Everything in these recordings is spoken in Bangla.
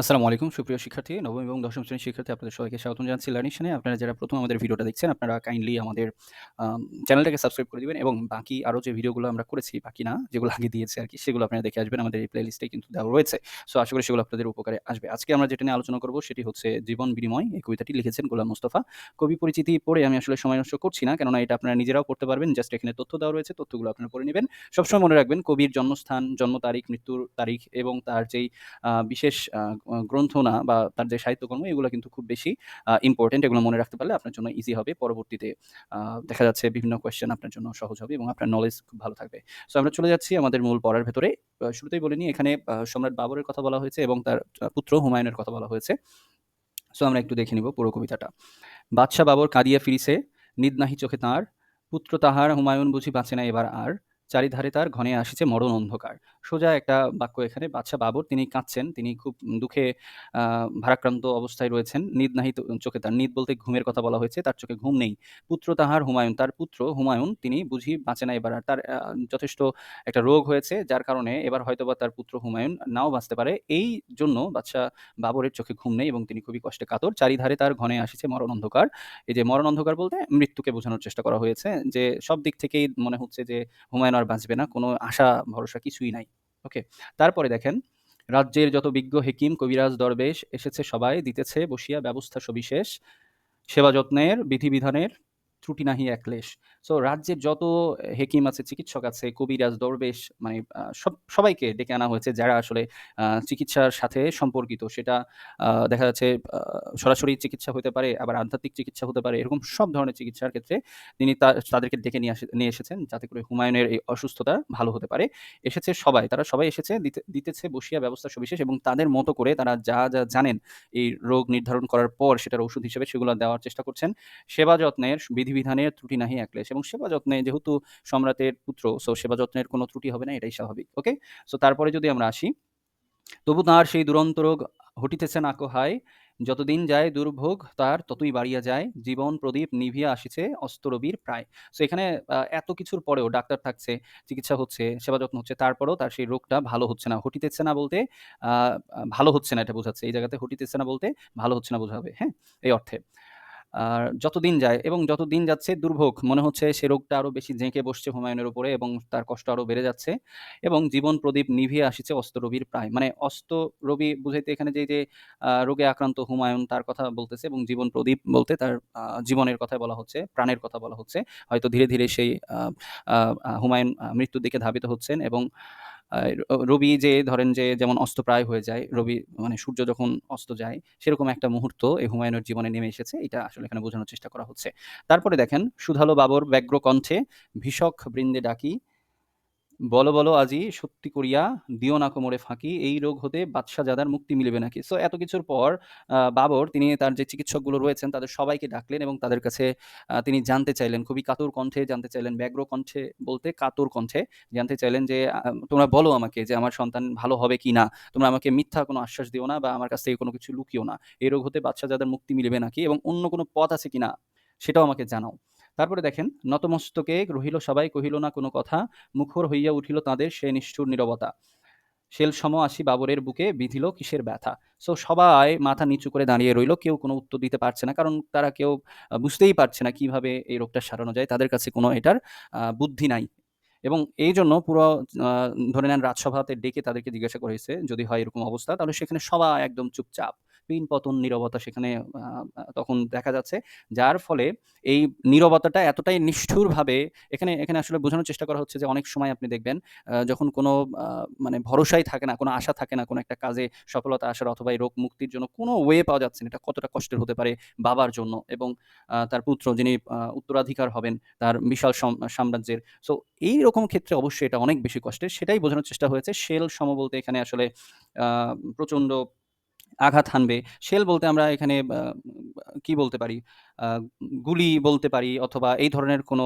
আসসালামু আলাইকুম সুপ্রিয় শিক্ষার্থী, নবম এবং দশম শ্রেণির শিক্ষার্থী আপনাদের সবাইকে স্বাগতম জানাচ্ছি লার্নিং। আপনারা যারা প্রথম আমাদের ভিডিওটা দেখছেন আপনারা কাইন্ডলি আমাদের চ্যানেলটাকে সাবস্ক্রাইব করে দিবেন এবং বাকি আরও যে ভিডিওগুলো আমরা করেছি, বাকি না যেগুলো আগে দিয়েছে আর কি সেগুলো আপনারা দেখে আসবেন। আমাদের এই প্লেলিস্টে কিন্তু দেওয়া রয়েছে। সো আশা করি সেগুলো আপনাদের উপকারে আসবে। আজকে আমরা যেটা নিয়ে আলোচনা করব সেটি হচ্ছে 'জীবন বিনিময়' এই কবিতাটি লিখেছেন গোলাম মুস্তফা কবি পরিচিতি পড়ে আমি আসলে সময় নষ্ট করছি না। কেননা এটা আপনারা নিজেরাও পড়তে পারবেন। জাস্ট এখানে তথ্য দেওয়া রয়েছে, তথ্যগুলো আপনারা পড়ে নিবেন। সবসময় মনে রাখবেন কবির জন্মস্থান, জন্ম তারিখ, মৃত্যুর তারিখ এবং তার যেই বিশেষ গ্রন্থনা বা তার যে সাহিত্যকর্ম এগুলো কিন্তু খুব বেশি ইম্পোর্টেন্ট। এগুলো মনে রাখতে পারলে আপনার জন্য ইজি হবে। পরবর্তীতে দেখা যাচ্ছে বিভিন্ন কোয়েশ্চেন আপনার জন্য সহজ হবে এবং আপনার নলেজ খুব ভালো থাকবে। সো আমরা চলে যাচ্ছি আমাদের মূল পড়ার ভেতরে। শুরুতেই বলে নিই এখানে সম্রাট বাবরের কথা বলা হয়েছে এবং তার পুত্র হুমায়ুনের কথা বলা হয়েছে। সো আমরা একটু দেখে নিব পুরো কবিতাটা। বাদশাহ বাবর কাঁদিয়া ফিরিছে, নিদ নাহি চোখে তাঁর, পুত্র তাহার হুমায়ুন বুঝি বাঁচে না এবার আর, চারিধারে তার ঘনে আসিছে মরণ অন্ধকার। সোজা একটা বাক্য এখানে বাদশা বাবর তিনি কাঁদছেন। তিনি খুব দুঃখে ভারাক্রান্ত অবস্থায় রয়েছেন। নিদ নাহি চোখে তার। নিদ বলতে ঘুমের কথা বলা হয়েছে। তার চোখে ঘুম নেই। পুত্র তাহার হুমায়ুন, তার পুত্র হুমায়ুন তিনি বুঝি বাঁচে না এবার আর। তার যথেষ্ট একটা রোগ হয়েছে যার কারণে এবার হয়তোবা তার পুত্র হুমায়ুন নাও বাঁচতে পারে। এই জন্য বাদশা বাবরের চোখে ঘুম নেই এবং তিনি খুবই কষ্টে কাতর। চারিধারে তার ঘনে আসিছে মরণ অন্ধকার। এই যে মরণ অন্ধকার বলতে মৃত্যুকে বোঝানোর চেষ্টা করা হয়েছে যে সব দিক থেকেই মনে হচ্ছে যে হুমায়ুন আর বাঁচবে না। কোনো আশা ভরসা কিছুই নাই। ওকে? তারপরে দেখেন, রাজ্যের যত বিজ্ঞ হেকিম, কবিরাজ, দরবেশ এসেছে সবাই দিতেছে বসিয়া ব্যবস্থা সবিশেষ। সেবা যত্নের বিধিবিধানের ত্রুটি নাহি এক লেশ। সো রাজ্যের যত হেকিম আছে, চিকিৎসক আছে, কবিরাজ, দরবেশ মানে সব সবাইকে ডেকে আনা হয়েছে যারা আসলে চিকিৎসার সাথে সম্পর্কিত। সেটা দেখা যাচ্ছে সরাসরি চিকিৎসা হতে পারে, আবার আধ্যাত্মিক চিকিৎসা হতে পারে। এরকম সব ধরনের চিকিৎসার ক্ষেত্রে তিনি তাদেরকে ডেকে নিয়ে আসে নিয়ে এসেছেন যাতে করে হুমায়ুনের এই অসুস্থতা ভালো হতে পারে। এসেছে সবাই, তারা সবাই এসেছে দিতে দিতেছে বসিয়া ব্যবস্থা সবিশেষ এবং তাদের মতো করে তারা যা, যা জানেন এই রোগ নির্ধারণ করার পর সেটার ওষুধ হিসেবে সেগুলো দেওয়ার চেষ্টা করছেন। সেবা যত্নের বিধিবিধানের ত্রুটি নাহি এক লেশ এবং সেবা যত্নে যেহেতু সম্রাটের পুত্র সো সেবা যত্নের কোনো ত্রুটি হবে না এটাই স্বাভাবিক। ওকে? সো তারপরে যদি আমরা আসি, তবু তাঁর সেই দুরন্ত রোগ হটিতেছে না কো হায়, যতদিন যায় দুর্ভোগ তার ততই বাড়িয়া যায়, জীবন প্রদীপ নিভিয়া আসিছে অস্তরবীর প্রায়। সো এখানে এত কিছুর পরেও ডাক্তার থাকছে, চিকিৎসা হচ্ছে, সেবা যত্ন হচ্ছে তারপরেও তার সেই রোগটা ভালো হচ্ছে না। হটিতেছে না বলতে ভালো হচ্ছে না এটা বোঝাচ্ছে। এই জায়গাতে হটিতেছে না বলতে ভালো হচ্ছে না বোঝাবে। হ্যাঁ? এই অর্থে। আর যতদিন যায় এবং যত দিন যাচ্ছে দুর্ভোগ মনে হচ্ছে সে রোগটা আরও বেশি জেঁকে বসছে হুমায়ুনের উপরে এবং তার কষ্ট আরও বেড়ে যাচ্ছে এবং জীবন প্রদীপ নিভিয়ে আসিছে অস্তরবির প্রায়। মানে অস্তরবি বুঝাইতে এখানে যে, যে রোগে আক্রান্ত হুমায়ুন তার কথা বলতেছে এবং জীবন প্রদীপ বলতে তার জীবনের কথাই বলা হচ্ছে, প্রাণের কথা বলা হচ্ছে। হয়তো ধীরে, ধীরে সেই হুমায়ুন মৃত্যুর দিকে ধাবিত হচ্ছেন এবং রবি যে ধরেন যে যেমন অস্তপ্রায় হয়ে যায়, রবি মানে সূর্য যখন অস্ত যায় সেরকম একটা মুহূর্ত এই হুমায়ুনের জীবনে নেমে এসেছে। এটা আসলে এখানে বোঝানোর চেষ্টা করা হচ্ছে। তারপরে দেখেন, সুধালো বাবর ব্যগ্র কণ্ঠে ভীষক বৃন্দে ডাকি, বলো, বলো আজি সত্যি করিয়া দিও না কোমরে ফাঁকি, এই রোগ হতে বাদশাহজাদার মুক্তি মিলিবে নাকি? সো এত কিছুর পর বাবর তিনি তার যে চিকিৎসকগুলো রয়েছেন তাদের সবাইকে ডাকলেন এবং তাদের কাছে তিনি জানতে চাইলেন, খুবই কাতর কণ্ঠে জানতে চাইলেন, ব্যগ্র কণ্ঠে বলতে কাতর কণ্ঠে জানতে চাইলেন যে, তোমরা বলো আমাকে যে আমার সন্তান ভালো হবে কি না তোমরা আমাকে মিথ্যা কোনো আশ্বাস দিও না বা আমার কাছ থেকে কোনো কিছু লুকিও না। এই রোগ হতে বাদশাহজাদার মুক্তি মিলিবে নাকি? এবং অন্য কোনো পথ আছে কিনা? সেটাও আমাকে জানাও। তারপরে দেখেন, নতমস্তকে রহিল সবাই কহিল না কোনো কথা, মুখর হইয়া উঠিল তাঁদের সে নিষ্ঠুর নীরবতা। শেলসম আসি বাবরের বুকে বিঁধিল কিসের ব্যথা? সো সবাই মাথা নিচু করে দাঁড়িয়ে রইল। কেউ কোনো উত্তর দিতে পারছে না। কারণ তারা কেউ বুঝতেই পারছে না কীভাবে এই রোগটা সারানো যায়। তাদের কাছে কোনো এটার বুদ্ধি নাই। এবং এই জন্য পুরো ধরে নেন রাজসভাতে ডেকে তাদেরকে জিজ্ঞাসা করেছে যদি হয় এরকম অবস্থা তাহলে সেখানে সবাই একদম চুপচাপ। পিনপতন নীরবতা সেখানে তখন দেখা যাচ্ছে। যার ফলে এই নীরবতাটা এতটাই নিষ্ঠুরভাবে এখানে, এখানে আসলে বোঝানোর চেষ্টা করা হচ্ছে যে অনেক সময় আপনি দেখবেন যখন কোনো মানে ভরসাই থাকে না, কোনো আশা থাকে না কোনো একটা কাজে সফলতা আসার অথবা এই রোগ মুক্তির জন্য কোনো ওয়ে পাওয়া যাচ্ছে না। এটা কতটা কষ্টের হতে পারে বাবার জন্য এবং তার পুত্র যিনি উত্তরাধিকার হবেন তার বিশাল সম সাম্রাজ্যের। সো এই রকম ক্ষেত্রে অবশ্যই এটা অনেক বেশি কষ্টের। সেটাই বোঝানোর চেষ্টা হয়েছে। শেল সম বলতে এখানে আসলে প্রচণ্ড আঘাত হানবে। শেল বলতে আমরা এখানে কি বলতে পারি? গুলি বলতে পারি অথবা এই ধরনের কোনো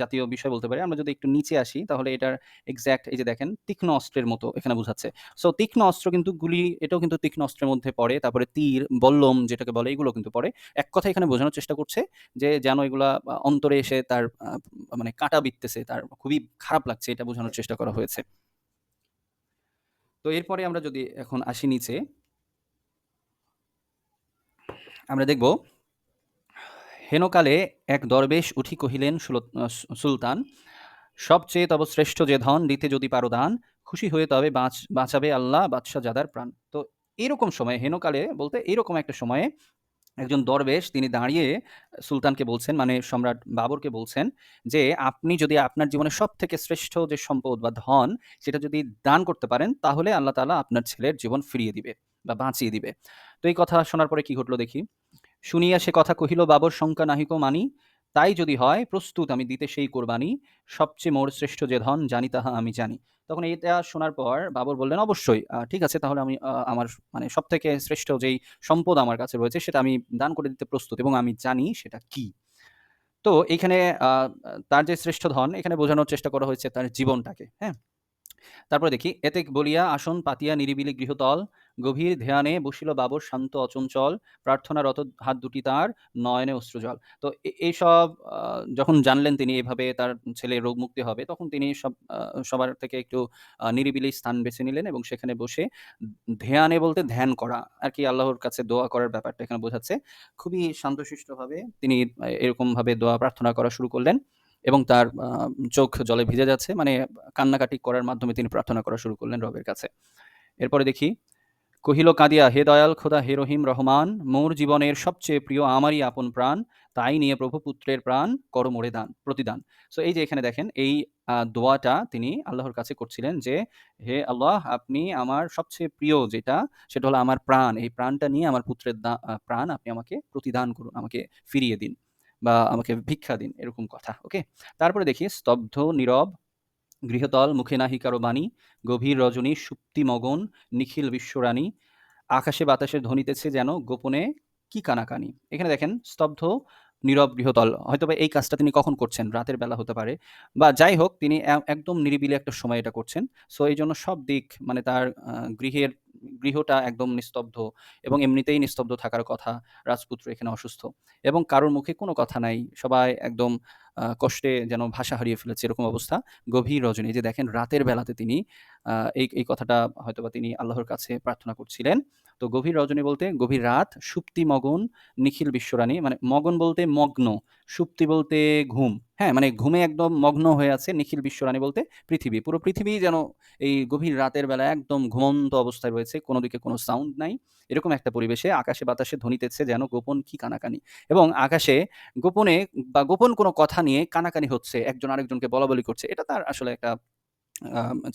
জাতীয় বিষয় বলতে পারি। আমরা যদি একটু নিচে আসি তাহলে এটার এক্স্যাক্ট এই যে দেখেন তীক্ষ্ণ অস্ত্রের মতো এখানে বোঝাচ্ছে সো তীক্ষ্ণ অস্ত্র কিন্তু গুলি এটাও কিন্তু তীক্ষ্ণ অস্ত্রের মধ্যে পড়ে। তারপরে তীর, বল্লম যেটাকে বলে এগুলো কিন্তু পড়ে। এক কথায় এখানে বোঝানোর চেষ্টা করছে যে যেন এগুলা অন্তরে এসে তার মানে কাঁটা বিঁধতেছে, তার খুবই খারাপ লাগছে এটা বোঝানোর চেষ্টা করা হয়েছে। তো এরপরে আমরা যদি এখন আসি নিচে আমরা দেখব, হেনকালে এক দরবেশ উঠি কহিলেন সুলতান, সবচেয়ে তব শ্রেষ্ঠ যে ধন দিতে যদি পারো দান, খুশি হয়ে তবে বাঁচ বাঁচাবে আল্লাহ বাদশাহ জাদার প্রাণ। তো এরকম সময়, হেনকালে বলতে এরকম একটা সময়ে একজন দরবেশ তিনি দাঁড়িয়ে সুলতানকে বলছেন মানে সম্রাট বাবরকে বলছেন যে, আপনি যদি আপনার জীবনে সব থেকে শ্রেষ্ঠ যে সম্পদ বা ধন, সেটা যদি দান করতে পারেন, তাহলে আল্লাহ তাআলা আপনার ছেলের জীবন ফিরিয়ে দিবে। বা বাঁচিয়ে দিবে। তো এই কথা শোনার পরে কি ঘটলো দেখি? শুনিয়া সে কথা কহিল বাবর শঙ্কা নাহিক মানি। তাই যদি হয় প্রস্তুত আমি দিতে সেই কোরবানি। সবচেয়ে মোর শ্রেষ্ঠ যে ধন জানি তাহা আমি জানি। তখন এটা শোনার পর বাবর বললেন অবশ্যই ঠিক আছে তাহলে আমি আমার মানে সব থেকে শ্রেষ্ঠ যেই সম্পদ আমার কাছে রয়েছে সেটা আমি দান করে দিতে প্রস্তুত এবং আমি জানি সেটা কি? তো এইখানে আহ, তার যে শ্রেষ্ঠ ধন এখানে বোঝানোর চেষ্টা করা হয়েছে তার জীবনটাকে হ্যাঁ? তারপরে দেখি এতে বলিয়া আসন পাতিয়া নিরিবিলি গৃহতল গভীর ধ্যানে বসিল বাবর শান্ত অচঞ্চল, প্রার্থনারত হাত দুটি তার, নয়নে অশ্রুজল। তো এইসব যখন জানলেন তিনি এভাবে তার ছেলে রোগ মুক্তি হবে, তখন তিনি সব সবার থেকে একটু নিরিবিলি স্থান বেছে নিলেন এবং সেখানে বসে ধ্যানে বলতে ধ্যান করা আর কি আল্লাহর কাছে দোয়া করার ব্যাপারটা এখানে বোঝাচ্ছে। খুবই শান্তশিষ্টভাবে তিনি এরকমভাবে দোয়া প্রার্থনা করা শুরু করলেন এবং তার চোখ জলে ভিজে যাচ্ছে। মানে কান্নাকাটি করার মাধ্যমে তিনি প্রার্থনা করা শুরু করলেন রবের কাছে। এরপরে দেখি কহিল, কাঁদিয়া, হে দয়াল খোদা, হে রহিম রহমান, মোর জীবনের সবচেয়ে প্রিয় আমারই আপন প্রাণ, তাই নিয়ে প্রভু পুত্রের প্রাণ, কর মোরে দান, প্রতিদান। সো এই যে এখানে দেখেন, এই দোয়াটা তিনি আল্লাহর কাছে করছিলেন যে, হে আল্লাহ, আপনি আমার সবচেয়ে প্রিয় যেটা, সেটা হলো আমার প্রাণ। এই প্রাণটা নিয়ে আমার পুত্রের প্রাণ আপনি আমাকে প্রতিদান করুন, আমাকে ফিরিয়ে দিন বা আমাকে ভিক্ষা দিন, এরকম কথা ওকে তারপরে দেখি, স্তব্ধ, নীরব গৃহতল মুখে নাহি কারও বাণী গভীর রজনী, সুপ্তি মগন, নিখিল বিশ্বরানী আকাশে বাতাসে ধ্বনিতেছে যেন গোপনে কি কানাকানি। এখানে দেখেন, স্তব্ধ, নীরব গৃহতল। হয়তোবা এই কাজটা তিনি কখন করছেন? রাতের বেলা হতে পারে। বা যাই হোক, তিনি একদম নিরিবিলি একটা সময় এটা করছেন। সো এই জন্য সব দিক মানে তার গৃহের গৃহটা একদম নিস্তব্ধ এবং এমনিতেই নিস্তব্ধ থাকার কথা, রাজপুত্র এখানে অসুস্থ। এবং কারোর মুখে কোনো কথা নাই, সবাই একদম কষ্টে যেন ভাষা হারিয়ে ফেলেছে এরকম অবস্থা, গভীর রজনী। যে দেখেন, রাতের বেলাতে তিনি এই এই কথাটা হয়তোবা তিনি আল্লাহর কাছে প্রার্থনা করছিলেন। তো গভীর রজনী বলতে গভীর রাত, সুপ্তি মগন, নিখিল বিশ্বরানী মানে মগন বলতে মগ্ন, সুপ্তি বলতে ঘুম। হ্যাঁ মানে ঘুমে একদম মগ্ন হয়ে আছে নিখিল বিশ্বরানী বলতে পৃথিবী। পুরো পৃথিবী যেন এই গভীর রাতের বেলা একদম ঘুমন্ত অবস্থায় রয়েছে, কোনো দিকে কোনো সাউন্ড নাই। এরকম একটা পরিবেশে আকাশে বাতাসে ধ্বনিতেছে যেন গোপন কি কানাকানি। এবং আকাশে গোপনে বা গোপন কোনো কথা নিয়ে কানাকানি হচ্ছে, একজন আরেকজনকে বলাবলি করছে, এটা তার আসলে একটা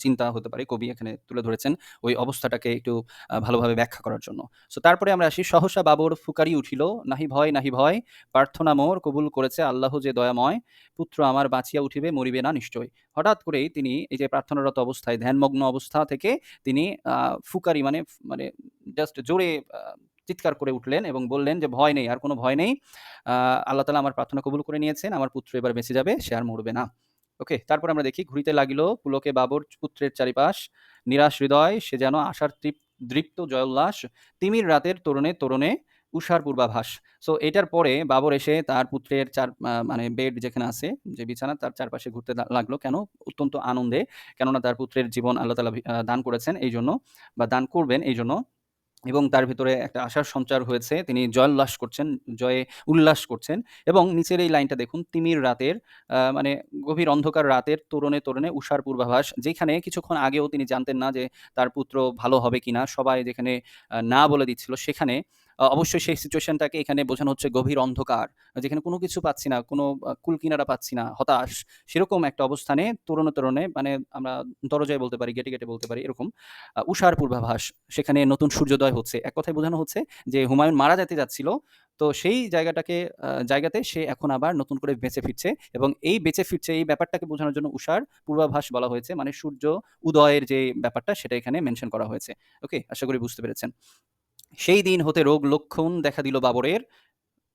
চিন্তা হতে পারে। কবি এখানে তুলে ধরেছেন ওই অবস্থাটাকে একটু ভালোভাবে ব্যাখ্যা করার জন্য। সো তারপরে আমরা আসি সহসা বাবর ফুকারি উঠিল, নাহি ভয় নাহি ভয়, প্রার্থনা মোর কবুল করেছে আল্লাহ যে দয়াময়, পুত্র আমার বাঁচিয়া উঠিবে মরিবে না নিশ্চয়। হঠাৎ করেই তিনি এই যে প্রার্থনারত অবস্থায় ধ্যানমগ্ন অবস্থা থেকে তিনি ফুকারি মানে মানে জাস্ট জোরে চিৎকার করে উঠলেন এবং বললেন যে, "ভয় নেই, আর কোনো ভয় নেই। আল্লাহ তাআলা আমার প্রার্থনা কবুল করে নিয়েছেন। আমার পুত্র এবার বেঁচে যাবে, সে আর মরবে না।" ওকে তারপর আমরা দেখি, ঘুরিতে লাগিল পুলকে বাবর পুত্রের চারিপাশ। নিরাশ হৃদয়, সে যেন আশার দৃপ্ত জয়োল্লাস। তিমির রাতের তরুণে তরুণে উষার পূর্বাভাস। সো এটার পরে বাবর এসে তার পুত্রের চার মানে বেড যেখানে আছে, যে বিছানা, তার চারপাশে ঘুরতে লাগল কেন? অত্যন্ত আনন্দে। কেননা তার পুত্রের জীবন আল্লাহ তালা দান করেছেন এই জন্য বা দান করবেন এই জন্য এবং তার ভিতরে একটা আশার সঞ্চার হয়েছে। তিনি জয়োল্লাস করছেন, জয়ে উল্লাস করছেন এবং নিচের এই লাইনটা দেখুন, তিমির রাতের মানে গভীর অন্ধকার রাতের তোরণে, তোরণে উষার পূর্বাভাস। যেখানে কিছুক্ষণ আগেও তিনি জানতেন না যে তার পুত্র ভালো হবে কিনা। সবাই যেখানে না বলে দিচ্ছিল সেখানে অবশ্যই সেই সিচুয়েশনটাকে এখানে বোঝানো হচ্ছে গভীর অন্ধকার। যেখানে কোনো কিছু পাচ্ছি না, কোনো কুলকিনারা পাচ্ছি না, হতাশ। সেরকম একটা অবস্থানে তোরণে, তোরণে মানে আমরা দরজায় বলতে পারি, গেটে, গেটে বলতে পারি এরকম উষার পূর্বাভাস। সেখানে নতুন সূর্যোদয় হচ্ছে। এক কথায় বোঝানো হচ্ছে যে হুমায়ুন মারা যেতে যাচ্ছিল। তো সেই জায়গাটাকে জায়গাতে সে এখন আবার নতুন করে বেঁচে ফিরছে এবং এই বেঁচে ফিরছে এই ব্যাপারটাকে বোঝানোর জন্য উষার পূর্বাভাস বলা হয়েছে। মানে সূর্য উদয়ের যে ব্যাপারটা সেটা এখানে মেনশন করা হয়েছে। ওকে? আশা করি বুঝতে পেরেছেন। সেই দিন হতে রোগ লক্ষণ দেখা দিল বাবরের।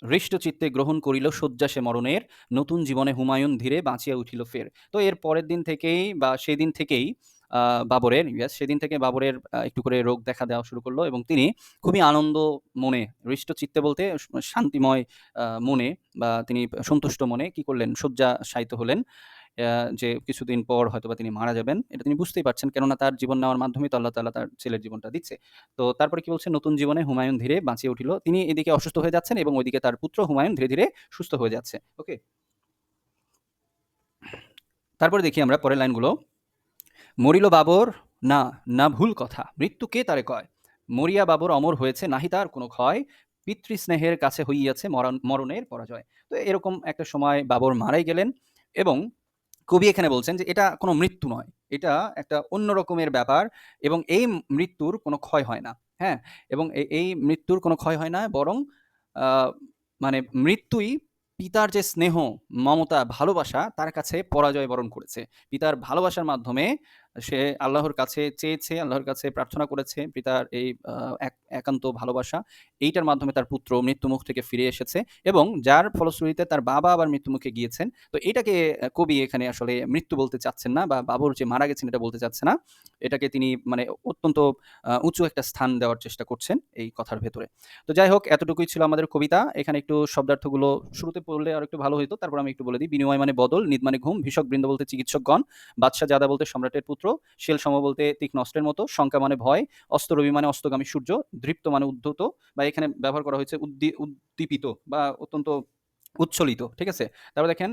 হৃষ্টচিত্তে গ্রহণ করিল শয্যা সে মরণের, নতুন জীবনে হুমায়ুন ধীরে বাঁচিয়া উঠিল ফের। তো এর পরের দিন থেকেই বা সেদিন থেকেই আ বাবরের ইয়াস সেদিন থেকে বাবরের একটু করে রোগ দেখা দেওয়া শুরু করল এবং তিনি খুবই আনন্দ মনে হৃষ্টচিত্তে বলতে শান্তিময় মনে বা তিনি সন্তুষ্ট মনে কি করলেন? শয্যাশায়িত হলেন আ যে কিছুদিন পর হয়তোবা তিনি মারা যাবেন। এটা তিনি বুঝতেই পারছেন। কেননা তার জীবন নেওয়ার মাধ্যমেই তো আল্লাহ তাআলা তার ছেলের জীবনটা দিচ্ছে। তো তারপরে কি বলছে? নতুন জীবনে হুমায়ুন ধীরে বাঁচিয়ে উঠিল। তিনি এদিকে অসুস্থ হয়ে যাচ্ছেন এবং ওইদিকে তার পুত্র হুমায়ুন ধীরে, ধীরে সুস্থ হয়ে যাচ্ছে। ওকে? তারপরে দেখি আমরা পরের লাইনগুলো। মরিল বাবর না, না ভুল কথা। মৃত্যু কে তারে কয়? মরিয়া বাবর অমর হয়েছে নাহি তার কোনো ক্ষয়। পিতৃস্নেহের কাছে হইয়াছে মরণ মরণের পরাজয়। তো এরকম একটা সময় বাবর মারাই গেলেন এবং কবি এখানে বলছেন যে এটা কোনো মৃত্যু নয়। এটা একটা অন্য রকমের ব্যাপার এবং এই মৃত্যুর কোনো ক্ষয় হয় না। হ্যাঁ? এবং এই মৃত্যুর কোনো ক্ষয় হয় না বরং মানে মৃত্যুই পিতার যে স্নেহ, মমতা, ভালোবাসা তার কাছে পরাজয় বরণ করেছে। পিতার ভালোবাসার মাধ্যমে সে আল্লাহর কাছে চেয়েছে, আল্লাহর কাছে প্রার্থনা করেছে। পিতার এই এক একান্ত ভালোবাসা এইটার মাধ্যমে তার পুত্র মৃত্যুমুখ থেকে ফিরে এসেছে এবং যার ফলশ্রুতিতে তার বাবা আবার মৃত্যুমুখে গিয়েছেন। তো এটাকে কবি এখানে আসলে মৃত্যু বলতে চাচ্ছেন না বা বাবর যে মারা গেছেন এটা বলতে চাচ্ছে না। এটাকে তিনি মানে অত্যন্ত উঁচু একটা স্থান দেওয়ার চেষ্টা করছেন এই কথার ভেতরে। তো যাই হোক এতটুকুই ছিল আমাদের কবিতা। এখানে একটু শব্দার্থগুলো শুরুতে পড়লে আর একটু ভালো হইতো। তারপর আমি একটু বলে দিই। বিনিময় মানে বদল, নিদ মানে ঘুম, ভীষক বৃন্দ বলতে চিকিৎসকগণ, বাদশা জাদা বলতে সম্রাটের পুত্র, শেল সম বলতে তীক্ষ্ণ অস্ত্রের মতো, শঙ্কা মানে ভয়, অস্তরবি মানে অস্তগামী সূর্য, দৃপ্ত মানে উদ্ধত বা এখানে ব্যবহার করা হয়েছে উদ্দী উদ্দীপিত বা অত্যন্ত উচ্ছ্বলিত। ঠিক আছে? তারপর দেখেন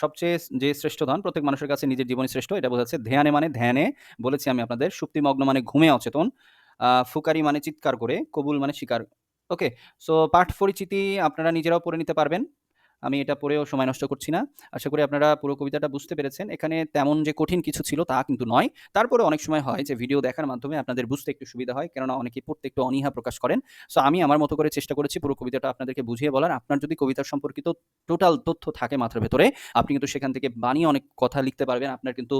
সবচেয়ে যে শ্রেষ্ঠ ধন প্রত্যেক মানুষের কাছে নিজের জীবনই শ্রেষ্ঠ এটা বোঝাচ্ছে। ধ্যানে মানে ধ্যানে বলেছি আমি আপনাদের। সুপ্তিমগ্ন মানে ঘুমে অচেতন। ফুকারি মানে চিৎকার করে, কবুল মানে শিকার ওকে? সো পাঠ পরিচিতি আপনারা নিজেরাও পড়ে নিতে পারবেন। আমি এটা পড়েও সময় নষ্ট করছি না। আশা করি আপনারা পুরো কবিতাটা বুঝতে পেরেছেন। এখানে তেমন যে কঠিন কিছু ছিল তা কিন্তু নয়। তারপরেও অনেক সময় হয় যে ভিডিও দেখার মাধ্যমে আপনাদের বুঝতে একটু সুবিধা হয়। কেননা অনেকে পড়তে একটু অনীহা প্রকাশ করেন। সো আমি আমার মতো করে চেষ্টা করেছি পুরো কবিতাটা আপনাদেরকে বুঝিয়ে বলার। আপনার যদি কবিতা সম্পর্কিত টোটাল তথ্য থাকে মাথার ভেতরে, আপনি কিন্তু সেখান থেকে বানিয়ে অনেক কথা লিখতে পারবেন। আপনার কিন্তু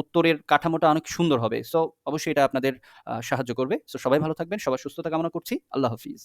উত্তরের কাঠামোটা অনেক সুন্দর হবে। সো অবশ্যই এটা আপনাদের সাহায্য করবে। সো সবাই ভালো থাকবেন। সবার সুস্থতা কামনা করছি। আল্লাহ হাফিজ।